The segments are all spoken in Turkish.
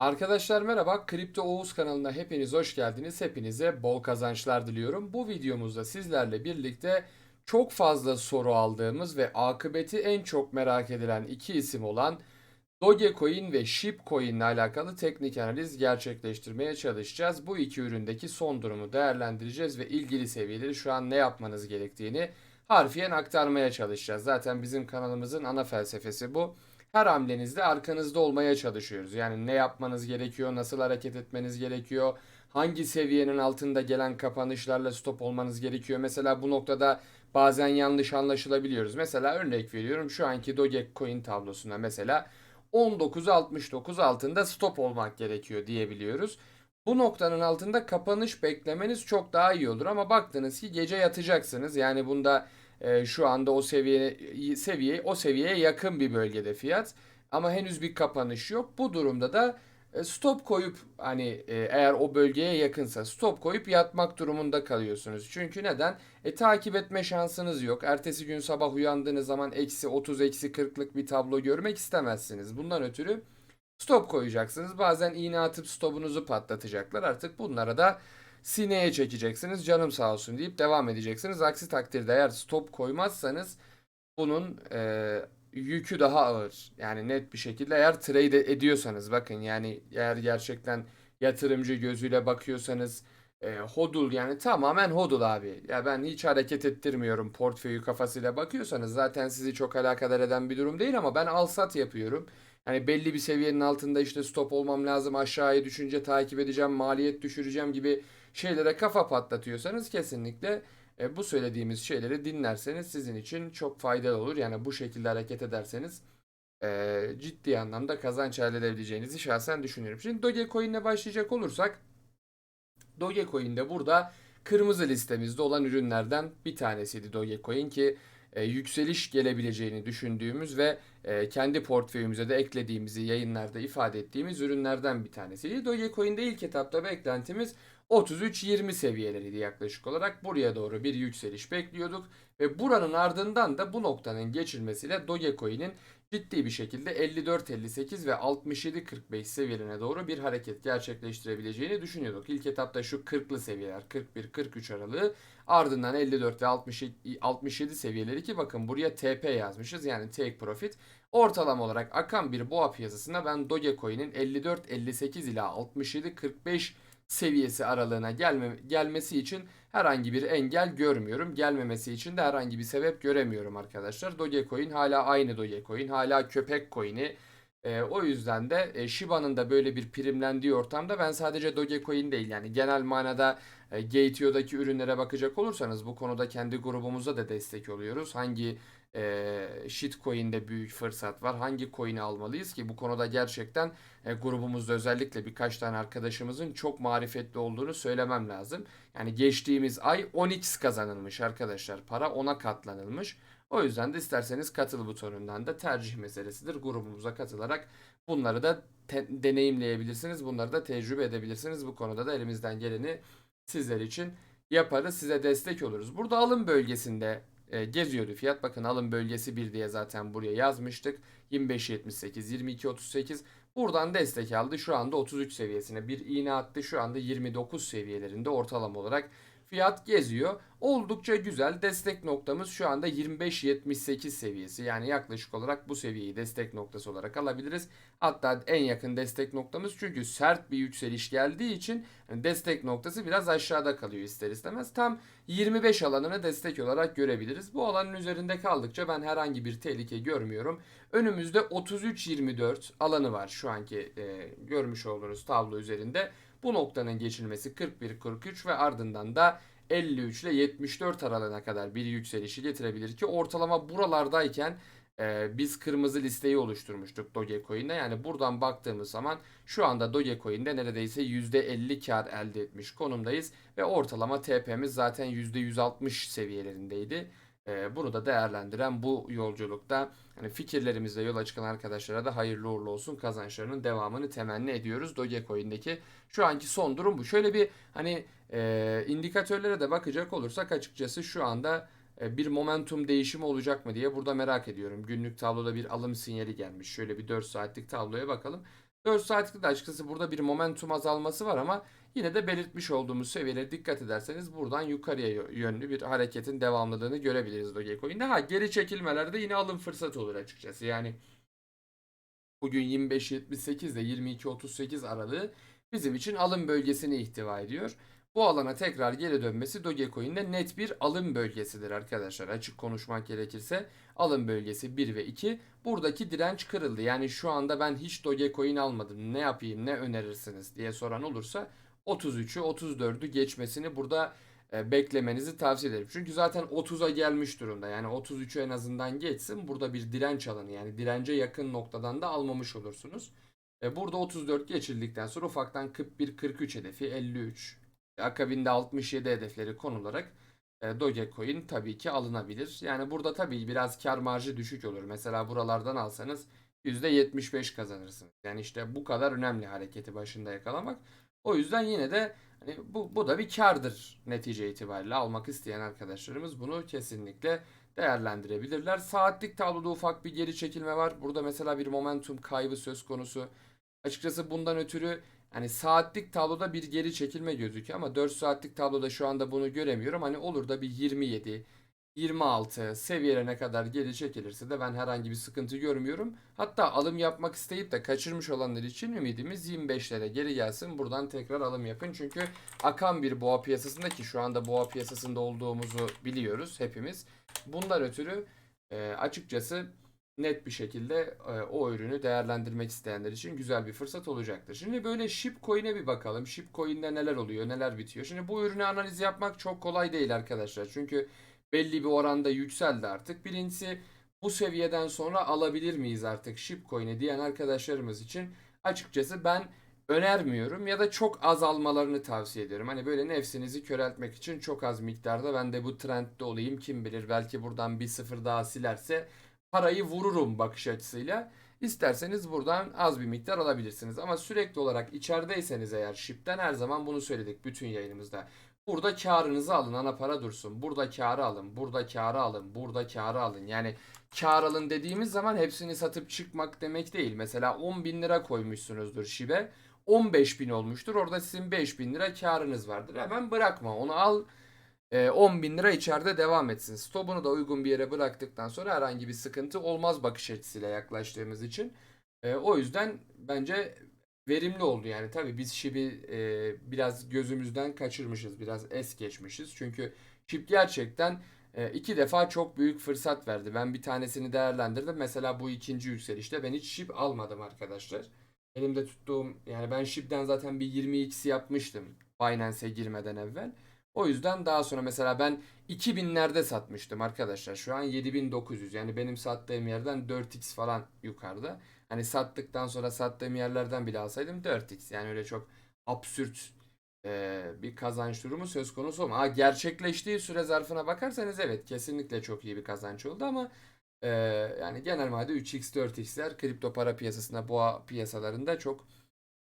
Arkadaşlar merhaba, Kripto Oğuz kanalına hepiniz hoş geldiniz. Hepinize bol kazançlar diliyorum. Bu videomuzda sizlerle birlikte çok fazla soru aldığımız ve akıbeti en çok merak edilen iki isim olan Dogecoin ve Shipcoin ile alakalı teknik analiz gerçekleştirmeye çalışacağız. Bu iki üründeki son durumu değerlendireceğiz ve ilgili seviyeleri şu an ne yapmanız gerektiğini harfiyen aktarmaya çalışacağız. Zaten bizim kanalımızın ana felsefesi bu her hamlenizde arkanızda olmaya çalışıyoruz. Yani ne yapmanız gerekiyor, nasıl hareket etmeniz gerekiyor, hangi seviyenin altında gelen kapanışlarla stop olmanız gerekiyor. Mesela bu noktada bazen yanlış anlaşılabiliyoruz. Mesela örnek veriyorum şu anki Dogecoin tablosuna mesela 19.69 altında stop olmak gerekiyor diyebiliyoruz. Bu noktanın altında kapanış beklemeniz çok daha iyi olur ama baktınız ki gece yatacaksınız. Yani bunda e, şu anda o seviye seviye o seviyeye yakın bir bölgede fiyat ama henüz bir kapanış yok. Bu durumda da e, stop koyup hani e, eğer o bölgeye yakınsa stop koyup yatmak durumunda kalıyorsunuz. Çünkü neden? E takip etme şansınız yok. Ertesi gün sabah uyandığınız zaman eksi 30 eksi 40'lık bir tablo görmek istemezsiniz. Bundan ötürü stop koyacaksınız. Bazen iğne atıp stopunuzu patlatacaklar. Artık bunlara da sineye çekeceksiniz. Canım sağ olsun deyip devam edeceksiniz. Aksi takdirde eğer stop koymazsanız bunun e, yükü daha ağır. Yani net bir şekilde eğer trade ediyorsanız bakın yani eğer gerçekten yatırımcı gözüyle bakıyorsanız e, hodul yani tamamen hodul abi. Ya ben hiç hareket ettirmiyorum portföyü kafasıyla bakıyorsanız zaten sizi çok alakadar eden bir durum değil ama ben al sat yapıyorum. Hani belli bir seviyenin altında işte stop olmam lazım aşağıya düşünce takip edeceğim maliyet düşüreceğim gibi şeylere kafa patlatıyorsanız kesinlikle e, bu söylediğimiz şeyleri dinlerseniz sizin için çok faydalı olur. Yani bu şekilde hareket ederseniz e, ciddi anlamda kazanç elde edebileceğinizi şahsen düşünüyorum. Şimdi Dogecoin ile başlayacak olursak Dogecoin de burada kırmızı listemizde olan ürünlerden bir tanesiydi Dogecoin ki e, yükseliş gelebileceğini düşündüğümüz ve e, kendi portföyümüze de eklediğimizi yayınlarda ifade ettiğimiz ürünlerden bir tanesiydi. Dogecoin'de ilk etapta beklentimiz 33-20 seviyeleriydi yaklaşık olarak. Buraya doğru bir yükseliş bekliyorduk ve buranın ardından da bu noktanın geçilmesiyle Dogecoin'in ciddi bir şekilde 54-58 ve 67-45 seviyelerine doğru bir hareket gerçekleştirebileceğini düşünüyorduk. İlk etapta şu 40'lı seviyeler 41-43 aralığı ardından 54 ve 67 seviyeleri ki bakın buraya TP yazmışız yani take profit. Ortalama olarak akan bir boğa piyasasında ben Dogecoin'in 54-58 ila 67-45 seviyesi aralığına gelme, gelmesi için herhangi bir engel görmüyorum. Gelmemesi için de herhangi bir sebep göremiyorum arkadaşlar. Dogecoin hala aynı Dogecoin. Hala köpek coin'i. E, o yüzden de e, Shiba'nın da böyle bir primlendiği ortamda ben sadece Dogecoin değil yani genel manada e, Gateio'daki ürünlere bakacak olursanız bu konuda kendi grubumuza da destek oluyoruz. Hangi e, shitcoin'de büyük fırsat var. Hangi coin'i almalıyız ki bu konuda gerçekten e, grubumuzda özellikle birkaç tane arkadaşımızın çok marifetli olduğunu söylemem lazım. Yani geçtiğimiz ay 10x kazanılmış arkadaşlar. Para 10'a katlanılmış. O yüzden de isterseniz katıl butonundan da tercih meselesidir. Grubumuza katılarak bunları da deneyimleyebilirsiniz. Bunları da tecrübe edebilirsiniz. Bu konuda da elimizden geleni sizler için yaparız. Size destek oluruz. Burada alım bölgesinde e, geziyordu fiyat. Bakın alım bölgesi 1 diye zaten buraya yazmıştık. 25.78, 22.38 buradan destek aldı. Şu anda 33 seviyesine bir iğne attı. Şu anda 29 seviyelerinde ortalama olarak fiyat geziyor. Oldukça güzel. Destek noktamız şu anda 25.78 seviyesi. Yani yaklaşık olarak bu seviyeyi destek noktası olarak alabiliriz. Hatta en yakın destek noktamız çünkü sert bir yükseliş geldiği için destek noktası biraz aşağıda kalıyor ister istemez. Tam 25 alanını destek olarak görebiliriz. Bu alanın üzerinde kaldıkça ben herhangi bir tehlike görmüyorum. Önümüzde 33-24 alanı var şu anki e, görmüş olduğunuz tablo üzerinde. Bu noktanın geçilmesi 41-43 ve ardından da 53 ile 74 aralığına kadar bir yükselişi getirebilir ki ortalama buralardayken e, biz kırmızı listeyi oluşturmuştuk Dogecoin'de. Yani buradan baktığımız zaman şu anda Dogecoin'de neredeyse %50 kar elde etmiş konumdayız ve ortalama TP'miz zaten %160 seviyelerindeydi. E, bunu da değerlendiren bu yolculukta hani fikirlerimizle yola çıkan arkadaşlara da hayırlı uğurlu olsun kazançlarının devamını temenni ediyoruz. Dogecoin'deki şu anki son durum bu. Şöyle bir hani e, indikatörlere de bakacak olursak açıkçası şu anda e, bir momentum değişimi olacak mı diye burada merak ediyorum. Günlük tabloda bir alım sinyali gelmiş. Şöyle bir 4 saatlik tabloya bakalım. 4 saatlikte de açıkçası burada bir momentum azalması var ama yine de belirtmiş olduğumuz seviyelere dikkat ederseniz buradan yukarıya yö- yönlü bir hareketin devamlılığını görebiliriz Dogecoin'de. Ha geri çekilmelerde yine alım fırsatı olur açıkçası. Yani bugün 25.78 ile 22.38 aralığı bizim için alım bölgesini ihtiva ediyor. Bu alana tekrar geri dönmesi Dogecoin'de net bir alım bölgesidir arkadaşlar. Açık konuşmak gerekirse alım bölgesi 1 ve 2. Buradaki direnç kırıldı. Yani şu anda ben hiç Dogecoin almadım. Ne yapayım, ne önerirsiniz diye soran olursa 33'ü, 34'ü geçmesini burada e, beklemenizi tavsiye ederim. Çünkü zaten 30'a gelmiş durumda. Yani 33'ü en azından geçsin. Burada bir direnç alanı yani dirence yakın noktadan da almamış olursunuz. E, burada 34 geçildikten sonra ufaktan 41-43 hedefi 53. Akabinde 67 hedefleri konularak e, Dogecoin tabii ki alınabilir. Yani burada tabii biraz kar marjı düşük olur. Mesela buralardan alsanız %75 kazanırsınız. Yani işte bu kadar önemli hareketi başında yakalamak. O yüzden yine de hani bu, bu da bir kardır netice itibariyle. Almak isteyen arkadaşlarımız bunu kesinlikle değerlendirebilirler. Saatlik tabloda ufak bir geri çekilme var. Burada mesela bir momentum kaybı söz konusu. Açıkçası bundan ötürü hani saatlik tabloda bir geri çekilme gözüküyor ama 4 saatlik tabloda şu anda bunu göremiyorum. Hani olur da bir 27, 26 seviyelerine kadar geri çekilirse de ben herhangi bir sıkıntı görmüyorum. Hatta alım yapmak isteyip de kaçırmış olanlar için ümidimiz 25'lere geri gelsin. Buradan tekrar alım yapın. Çünkü akan bir boğa piyasasında ki şu anda boğa piyasasında olduğumuzu biliyoruz hepimiz. Bundan ötürü e, açıkçası net bir şekilde e, o ürünü değerlendirmek isteyenler için güzel bir fırsat olacaktır. Şimdi böyle Shipcoin'e bir bakalım. Shipcoin'de neler oluyor, neler bitiyor. Şimdi bu ürünü analiz yapmak çok kolay değil arkadaşlar. Çünkü belli bir oranda yükseldi artık. Birincisi bu seviyeden sonra alabilir miyiz artık Shipcoin'i diyen arkadaşlarımız için açıkçası ben önermiyorum ya da çok az almalarını tavsiye ediyorum. Hani böyle nefsinizi köreltmek için çok az miktarda ben de bu trendde olayım kim bilir belki buradan bir sıfır daha silerse parayı vururum bakış açısıyla. İsterseniz buradan az bir miktar alabilirsiniz. Ama sürekli olarak içerideyseniz eğer ship'ten her zaman bunu söyledik bütün yayınımızda. Burada karınızı alın ana para dursun. Burada karı alın. Burada karı alın. Burada karı alın. Yani kar alın dediğimiz zaman hepsini satıp çıkmak demek değil. Mesela 10 bin lira koymuşsunuzdur şibe. 15 bin olmuştur. Orada sizin 5 bin lira karınız vardır. Hemen bırakma. Onu al. E, 10 bin lira içeride devam etsin. Stopunu da uygun bir yere bıraktıktan sonra herhangi bir sıkıntı olmaz bakış açısıyla yaklaştığımız için. E, o yüzden bence verimli oldu yani. Tabii biz Şip'i e, biraz gözümüzden kaçırmışız. Biraz es geçmişiz. Çünkü Şip gerçekten e, iki defa çok büyük fırsat verdi. Ben bir tanesini değerlendirdim. Mesela bu ikinci yükselişte ben hiç Şip almadım arkadaşlar. Elimde tuttuğum yani ben Ship'ten zaten bir 20x yapmıştım Binance'e girmeden evvel. O yüzden daha sonra mesela ben 2000'lerde satmıştım arkadaşlar. Şu an 7900 yani benim sattığım yerden 4x falan yukarıda. Hani sattıktan sonra sattığım yerlerden bile alsaydım 4x. Yani öyle çok absürt e, bir kazanç durumu söz konusu olma. Ha, gerçekleştiği süre zarfına bakarsanız evet kesinlikle çok iyi bir kazanç oldu ama e, yani genel madde 3x 4x'ler kripto para piyasasında boğa piyasalarında çok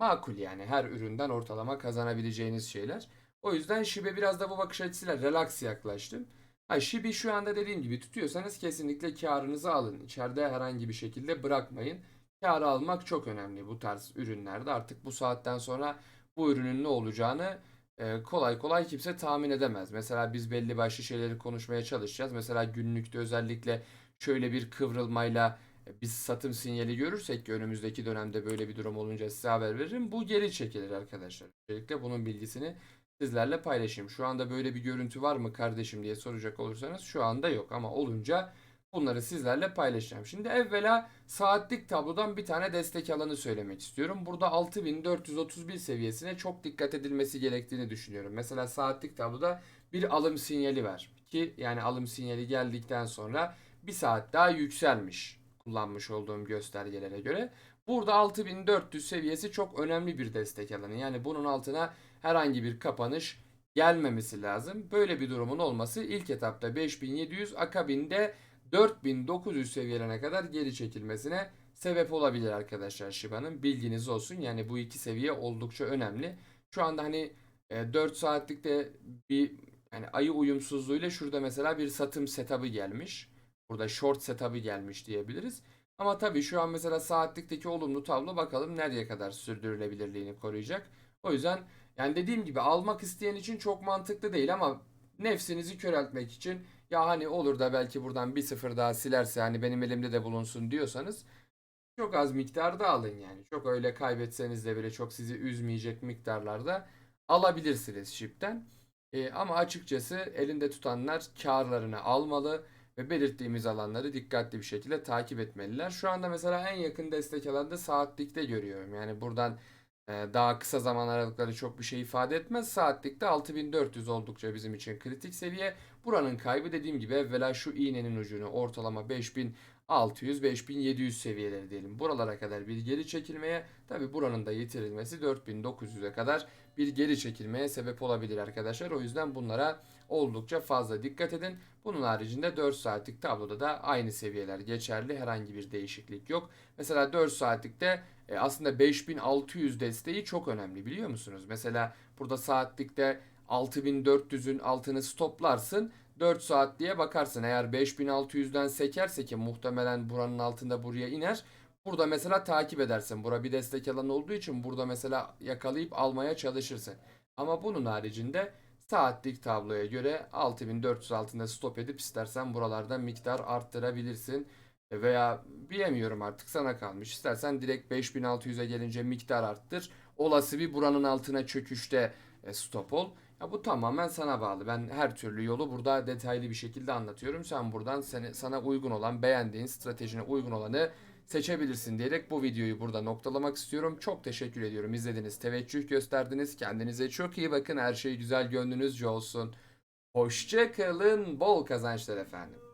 makul yani her üründen ortalama kazanabileceğiniz şeyler. O yüzden Shibe biraz da bu bakış açısıyla relax yaklaştım. Ha, Shibi şu anda dediğim gibi tutuyorsanız kesinlikle karınızı alın. İçeride herhangi bir şekilde bırakmayın. Karı almak çok önemli bu tarz ürünlerde. Artık bu saatten sonra bu ürünün ne olacağını e, kolay kolay kimse tahmin edemez. Mesela biz belli başlı şeyleri konuşmaya çalışacağız. Mesela günlükte özellikle şöyle bir kıvrılmayla e, biz satım sinyali görürsek ki önümüzdeki dönemde böyle bir durum olunca size haber veririm. Bu geri çekilir arkadaşlar. Öncelikle bunun bilgisini sizlerle paylaşayım. Şu anda böyle bir görüntü var mı kardeşim diye soracak olursanız şu anda yok ama olunca bunları sizlerle paylaşacağım. Şimdi evvela saatlik tablodan bir tane destek alanı söylemek istiyorum. Burada 6431 seviyesine çok dikkat edilmesi gerektiğini düşünüyorum. Mesela saatlik tabloda bir alım sinyali var. Ki yani alım sinyali geldikten sonra bir saat daha yükselmiş kullanmış olduğum göstergelere göre. Burada 6400 seviyesi çok önemli bir destek alanı. Yani bunun altına herhangi bir kapanış gelmemesi lazım. Böyle bir durumun olması ilk etapta 5700 akabinde 4900 seviyelerine kadar geri çekilmesine sebep olabilir arkadaşlar Shiba'nın. Bilginiz olsun. Yani bu iki seviye oldukça önemli. Şu anda hani e, 4 saatlikte bir yani ayı uyumsuzluğuyla şurada mesela bir satım setup'ı gelmiş. Burada short setup'ı gelmiş diyebiliriz. Ama tabii şu an mesela saatlikteki olumlu tablo bakalım nereye kadar sürdürülebilirliğini koruyacak. O yüzden yani dediğim gibi almak isteyen için çok mantıklı değil ama nefsinizi köreltmek için ya hani olur da belki buradan bir sıfır daha silerse hani benim elimde de bulunsun diyorsanız çok az miktarda alın yani. Çok öyle kaybetseniz de bile çok sizi üzmeyecek miktarlarda alabilirsiniz ship'ten. E, ama açıkçası elinde tutanlar karlarını almalı ve belirttiğimiz alanları dikkatli bir şekilde takip etmeliler. Şu anda mesela en yakın destek alanı saatlikte görüyorum. Yani buradan daha kısa zaman aralıkları çok bir şey ifade etmez. Saatlikte 6400 oldukça bizim için kritik seviye. Buranın kaybı dediğim gibi evvela şu iğnenin ucunu ortalama 5600-5700 seviyeleri diyelim. Buralara kadar bir geri çekilmeye tabi buranın da yitirilmesi 4900'e kadar bir geri çekilmeye sebep olabilir arkadaşlar. O yüzden bunlara oldukça fazla dikkat edin. Bunun haricinde 4 saatlik tabloda da aynı seviyeler geçerli. Herhangi bir değişiklik yok. Mesela 4 saatlikte e, aslında 5600 desteği çok önemli biliyor musunuz? Mesela burada saatlikte 6400'ün altını stoplarsın. 4 saat diye bakarsın. Eğer 5600'den sekerse ki muhtemelen buranın altında buraya iner. Burada mesela takip edersin. Bura bir destek alanı olduğu için burada mesela yakalayıp almaya çalışırsın. Ama bunun haricinde saatlik tabloya göre 6400 altında stop edip istersen buralardan miktar arttırabilirsin. Veya bilemiyorum artık sana kalmış. İstersen direkt 5600'e gelince miktar arttır. Olası bir buranın altına çöküşte e, stop ol. Ya bu tamamen sana bağlı. Ben her türlü yolu burada detaylı bir şekilde anlatıyorum. Sen buradan seni, sana uygun olan, beğendiğin, stratejine uygun olanı seçebilirsin diyerek bu videoyu burada noktalamak istiyorum. Çok teşekkür ediyorum. İzlediniz, teveccüh gösterdiniz. Kendinize çok iyi bakın. Her şey güzel gönlünüzce olsun. Hoşça kalın. Bol kazançlar efendim.